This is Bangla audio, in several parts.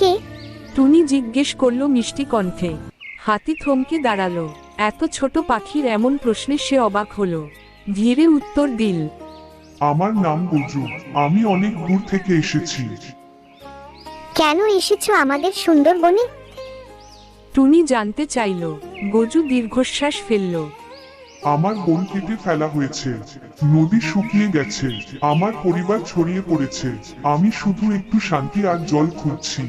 কে? টুনি জিজ্ঞেস করল মিষ্টি কণ্ঠে। হাতি থমকে দাঁড়াল। এত ছোট পাখির এমন প্রশ্নে সে অবাক হলো। ধীরে উত্তর দিল আমার নাম গুজু। আমি অনেক দূর থেকে এসেছি। কেন এসেছ আমাদের সুন্দরবনে? টুনি জানতে চাইল। গজু দীর্ঘশ্বাস ফেলল। আমার বন কেটে ফেলা হয়েছে। নদী শুকিয়ে গেছে। আমার পরিবার ছড়িয়ে পড়েছে। আমি শুধু একটু শান্তি আর জল খুঁজছি।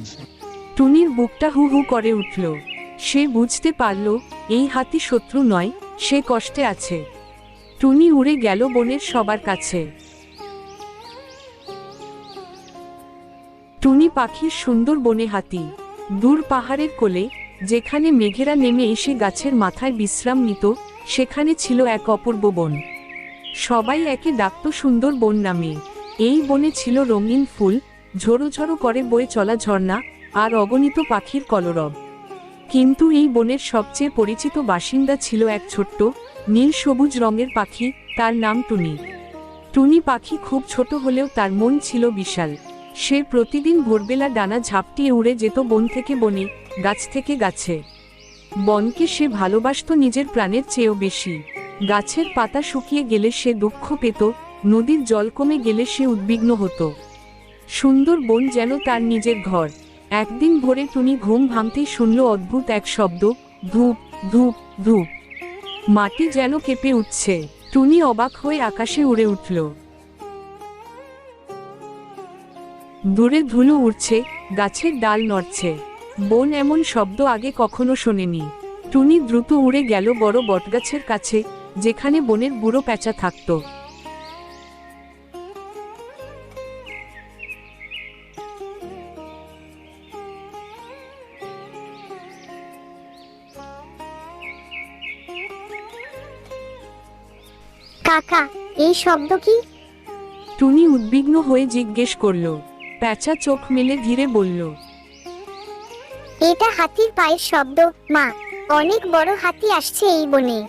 টুনির বুকটা হু হু করে উঠল। সে বুঝতে পারল, এই হাতি শত্রু নয়, সে কষ্টে আছে। টুনি উড়ে গেল বনের সবার কাছে। টুনি পাখির সুন্দর বনে হাতি, দূর পাহাড়ের কোলে, যেখানে মেঘেরা নেমে এসে গাছের মাথায় বিশ্রাম নিত সেখানে ছিল এক অপূর্ব বন। সবাই একে ডাকত সুন্দর বন নামে। এই বনে ছিল রঙিন ফুল, ঝোড়ো ঝোড়ো করে বয়ে চলা ঝর্ণা আর অগণিত পাখির কলরব। কিন্তু এই বনের সবচেয়ে পরিচিত বাসিন্দা ছিল এক ছোট্ট, নীল সবুজ রঙের পাখি, তার নাম টুনি। টুনি পাখি খুব ছোট হলেও তার মন ছিল বিশাল। সে প্রতিদিন ভোরবেলা ডানা ঝাপটিয়ে উড়ে যেত বন থেকে বনে, গাছ থেকে গাছে। বনকে সে ভালোবাসত নিজের প্রাণের চেয়েও বেশি। গাছের পাতা শুকিয়ে গেলে সে দুঃখ পেত, নদীর জল কমে গেলে সে উদ্বিগ্ন হতো। সুন্দর বন যেন তার নিজের ঘর। একদিন ভোরে টুনি ঘুম ভাঙতেই শুনল অদ্ভুত এক শব্দ, ধূপ ধূপ ধূপ। মাটি যেন কেঁপে উঠছে। টুনি অবাক হয়ে আকাশে উড়ে উঠল। দূরে ধুলো উড়ছে, গাছের ডাল নড়ছে। বন এমন শব্দ আগে কখনো শোনেনি। টুনি দ্রুত উড়ে গেল বড় বটগাছের কাছে যেখানে বনের বুড়ো প্যাঁচা থাকতো। কাকা এই শব্দ কি? টুনি উদ্বিগ্ন হয়ে জিজ্ঞেস করল। প্যাঁচা চোখ মেলে ধীরে বলল এটা হাতির পায়ের শব্দ, মা। অনেক বড় হাতি আসছে এই বনে।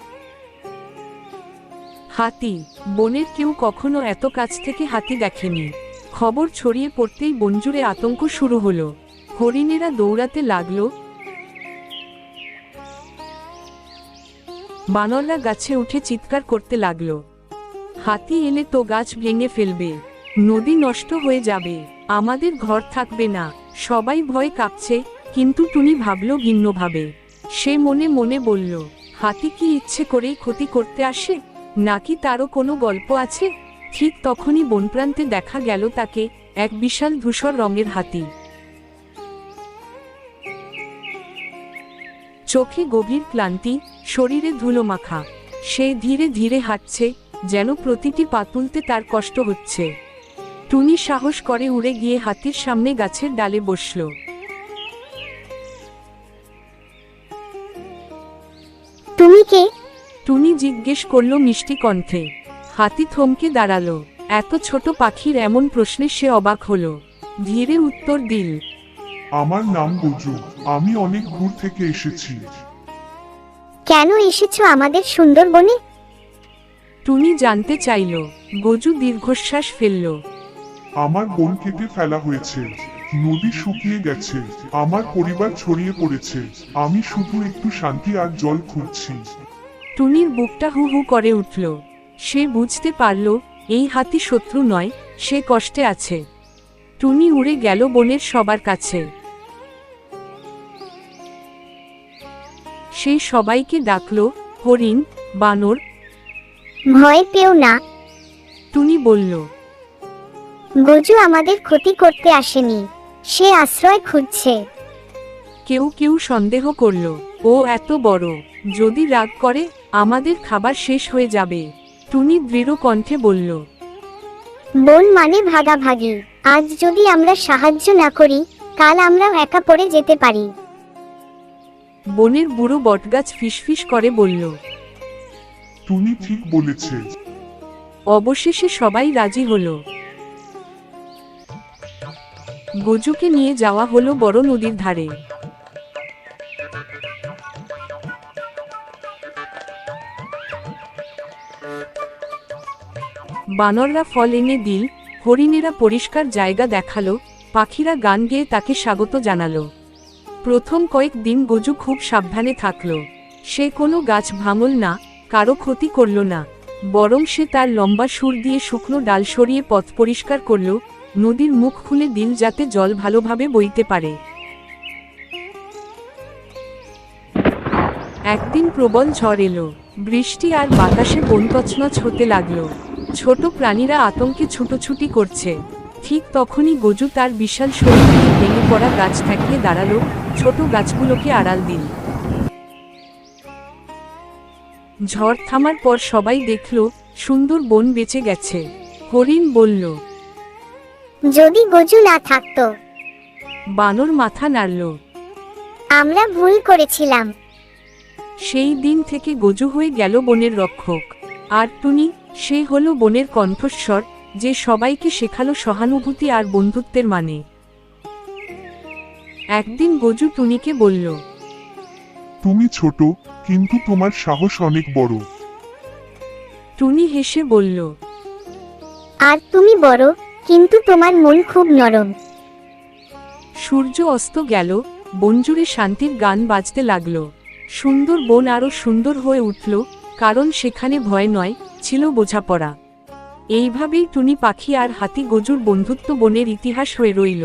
হাতি, বনের কেউ কখনো এত কাছ থেকে হাতি দেখেনি। খবর ছড়িয়ে পড়তেই বনজুড়ে আতঙ্ক শুরু হলো। হরিণেরা দৌড়াতে লাগল। বানররা গাছে উঠে চিৎকার করতে লাগল। হাতি এলে তো গাছ ভেঙে ফেলবে। নদী নষ্ট হয়ে যাবে। আমাদের ঘর থাকবে না। সবাই ভয় কাঁপছে। কিন্তু টুনি ভাবল ভিন্নভাবে। সে মনে মনে বলল, হাতি কি ইচ্ছে করেই ক্ষতি করতে আসে? নাকি তারও কোনো গল্প আছে? ঠিক তখনই বনপ্রান্তে দেখা গেল তাকে এক বিশাল ধূসর রঙের হাতি। চোখে গভীর ক্লান্তি, শরীরে ধুলো মাখা সে ধীরে ধীরে হাঁটছে, যেন প্রতিটি পা তুলতে তার কষ্ট হচ্ছে। টুনি সাহস করে উড়ে গিয়ে হাতির সামনে গাছের ডালে বসল। তুমি কে? টুনি জিজ্ঞেস করল মিষ্টি কণ্ঠে। হাতি থমকে দাঁড়াল। এত ছোট পাখির এমন প্রশ্নে সে অবাক হলো। ধীরে উত্তর দিল আমার নাম গুজু। আমি অনেক দূর থেকে এসেছি। কেন এসেছ আমাদের সুন্দরবনে? টুনি জানতে চাইল। গজু দীর্ঘশ্বাস ফেলল। আমার বোন কেটে ফেলা হয়েছে। নদী শুকিয়ে গেছে। আমার পরিবার ছড়িয়ে পড়েছে। আমি শুধু একটু শান্তি আর জল খুঁজছি। টুনির বুকটা হু হু করে উঠল। সে বুঝতে পারল এই হাতি শত্রু নয় সে কষ্টে আছে। টুনি উড়ে গেল বনের সবার কাছে। সে সবাইকে ডাকল হরিণ বানর। ভয় পেও না। টুনি বলল গজু আমাদের ক্ষতি করতে আসেনি। সে আশ্রয় খুঁজছে। কেউ কেউ সন্দেহ করল ও এত বড় যদি রাগ করে আমাদের খাবার শেষ হয়ে যাবে। টুনি দৃঢ় কণ্ঠে বলল বন মানে ভাগাভাগি। আজ যদি আমরা সাহায্য না করি কাল আমরা একা পড়ে যেতে পারি। বনের বুড়ো বটগাছ ফিসফিস করে বলল টুনি ঠিক বলেছে। অবশেষে সবাই রাজি হলো। গজুকে নিয়ে যাওয়া হলো বড় নদীর ধারে। বানররা ফল এনে দিল, হরিণেরা পরিষ্কার জায়গা দেখাল, পাখিরা গান গেয়ে তাকে স্বাগত জানালো। প্রথম কয়েক দিন গজু খুব সাবধানে থাকল। সে কোনো গাছ ভাঙল না, কারও ক্ষতি করল না, বরং সে তার লম্বা সুর দিয়ে শুকনো ডাল সরিয়ে পথ পরিষ্কার করল নদীর মুখ খুলে দিল যাতে জল ভালোভাবে বইতে পারে। একদিন প্রবল ঝড় এলো। বৃষ্টি আর বাতাসে বন তছনছ হতে লাগল। ছোট প্রাণীরা আতঙ্কে ছুটোছুটি করছে। ঠিক তখনই গজু তার বিশাল শরীর দিয়ে ভেঙে পড়া গাছ থাকিয়ে দাঁড়াল ছোট গাছগুলোকে আড়াল দিল ঝড় থামার পর সবাই দেখল, সুন্দর বন বেঁচে গেছে। হরিণ বলল যদি গজু না থাকতো। বানর মাথা নাড়ল। আমরা ভুল করেছিলাম। সেই দিন থেকে গজু হয়ে গেল বনের রক্ষক। আর টুনি সে হলো বনের কণ্ঠস্বর যে সবাইকে শেখালো সহানুভূতি আর বন্ধুত্বের মানে। একদিন গজু টুনিকে বলল তুমি ছোট কিন্তু তোমার সাহস অনেক বড়। টুনি হেসে বলল আর তুমি বড় কিন্তু তোমার মন খুব নরম। সূর্য অস্ত গেল, বনজুড়ে শান্তির গান বাজতে লাগল। সুন্দর বন আরও সুন্দর হয়ে উঠল, কারণ সেখানে ভয় নয়, ছিল বোঝাপড়া। এইভাবেই টুনি পাখি আর হাতি গজুর বন্ধুত্ব বনের ইতিহাস হয়ে রইল।